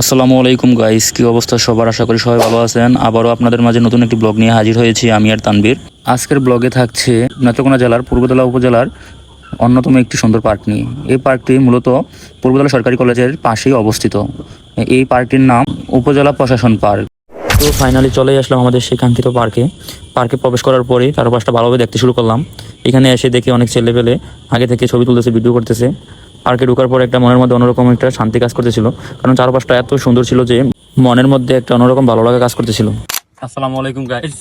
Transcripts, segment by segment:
আসসালামু আলাইকুম গাইস কি অবস্থা সবার? আশা করি সবাই ভালো আছেন। আবারও আপনাদের মাঝে নতুন একটি ব্লগ নিয়ে হাজির হয়েছি আমি আর তানবীর আজকের ব্লগে থাকছে নেত্রকোনা জেলার পূর্বতলা উপজেলার অন্যতম একটি সুন্দর পার্ক নিয়ে। এই পার্কটি মূলত পূর্বতলা সরকারি কলেজের পাশেই অবস্থিত। এই পার্কটির নাম উপজেলা প্রশাসন পার্ক তো ফাইনালি চলে আসলাম আমাদের সেই পার্কে পার্কে প্রবেশ করার পরেই চারপাশটা ভালোভাবে দেখতে শুরু করলাম। এখানে এসে দেখি অনেক ছেলে পেলে আগে থেকে ছবি তুলতেছে ভিডিও করতেছে। পার্কে ঢোকার পর একটা মনের মধ্যে অন্যরকম একটা শান্তি কাজ করতেছিল। কারণ চারপাশটা এত সুন্দর ছিল যে মনের মধ্যে একটা অন্যরকম ভালো লাগা কাজ করতেছিল। আসসালামু আলাইকুম গাইজ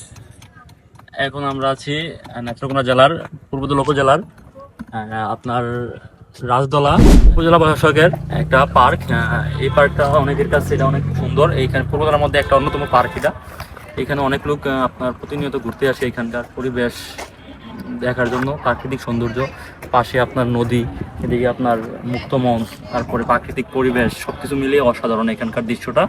এখন আমরা আছি নেত্রকোনা জেলার পূর্বদল উপজেলার আপনার রাজদলা উপজেলা প্রশাসকের একটা পার্ক। এই পার্কটা অনেকের কাছে এটা অনেক সুন্দর। এইখানে পূর্বদলার মধ্যে একটা অন্যতম পার্ক এটা। এখানে অনেক লোক আপনার প্রতিনিয়ত ঘুরতে আসে এখানকার পরিবেশ দেখার জন্য, প্রাকৃতিক সৌন্দর্য। পাশে আপনার নদী, এদিকে আপনার মুক্ত মঞ্চ তারপরে প্রাকৃতিক পরিবেশ, সবকিছু মিলিয়ে অসাধারণ এখানকার দৃশ্যটা।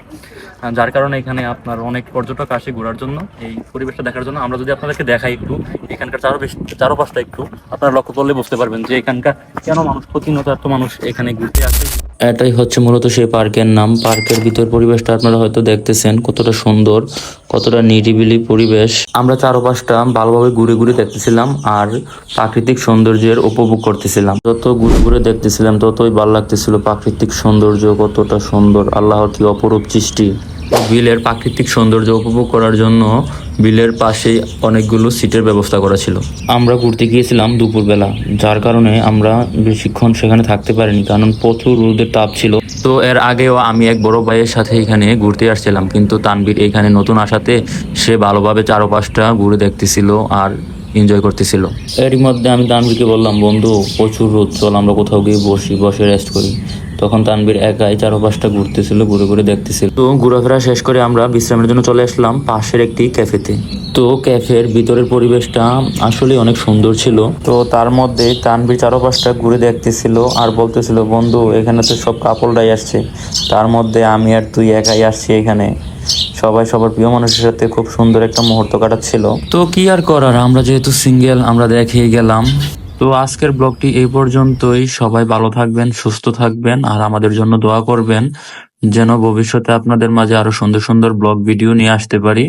যার কারণে এখানে আপনার অনেক পর্যটক আসে ঘোরার জন্য। এই পরিবেশটা দেখার জন্য আমরা যদি আপনাদেরকে দেখাই একটু, এখানকার চারপাশ, চারোপাশটা একটু, আপনারা লক্ষ্য করলে বুঝতে পারবেন যে এখানকার কেন মানুষ, প্রতিনিয়ত এত মানুষ এখানে ঘুরতে আসে। এটাই হচ্ছে মূলত সেই পার্কের নাম। পার্কের ভিতর পরিবেশটা আপনারা হয়তো দেখতেছেন কতটা সুন্দর, কতটা নিরিবিলি পরিবেশ। আমরা চারপাশটা ভালোভাবে ঘুরে ঘুরে দেখতেছিলাম আর প্রাকৃতিক সৌন্দর্যের উপভোগ করতেছিলাম। যত ঘুরে ঘুরে দেখতেছিলাম, ততই ভালো লাগতেছিল প্রাকৃতিক সৌন্দর্য কতটা সুন্দর। আল্লাহর কি অপরূপ সৃষ্টি। বিলের প্রাকৃতিক সৌন্দর্য উপভোগ করার জন্য বিলের পাশেই অনেকগুলো সিটের ব্যবস্থা করা ছিল। আমরা ঘুরতে গিয়েছিলাম দুপুরবেলা, যার কারণে আমরা বেশিক্ষণ সেখানে থাকতে পারিনি, কারণ প্রচুর রোদের তাপ ছিল। তো এর আগেও আমি এক বড় ভাইয়ের সাথে এখানে ঘুরতে আসছিলাম, কিন্তু তানবীর এখানে নতুন আসাতে সে ভালোভাবে চারপাশটা ঘুরে দেখতেছিল আর এনজয় করতেছিল। এরই মধ্যে আমি তানবীরকে বললাম, বন্ধু, প্রচুর রোদ, চল আমরা কোথাও গিয়ে বসি, বসে রেস্ট করি। তখন তানবীর একাই চারপাশটা ঘুরতেছিল, ঘুরে ঘুরে দেখতেছিল। তো ঘোরাফেরা শেষ করে আমরা বিশ্রামের জন্য চলে আসলাম পাশের একটি ক্যাফেতে। তো ক্যাফের ভিতরের পরিবেশটা আসলে অনেক সুন্দর ছিল। তো তার মধ্যে তানবীর চারপাশটা ঘুরে দেখতেছিল আর বলতেছিল, বন্ধু, এখানে তো সব কাপড়রাই আসছে। তার মধ্যে আমি আর তুই একাই আসছি এখানে। সবাই সবার প্রিয় মানুষের সাথে খুব সুন্দর একটা মুহূর্ত কাটাচ্ছিল। তো কি আর করার? আমরা যেহেতু সিঙ্গেল, আমরা দেখেই গেলাম। তো আজকের ব্লগটি এই পর্যন্তই। সবাই ভালো থাকবেন, সুস্থ থাকবেন, আর আমাদের জন্য দোয়া করবেন, যেন ভবিষ্যতে আপনাদের মাঝে আরও সুন্দর সুন্দর ব্লগ, ভিডিও নিয়ে আসতে পারি।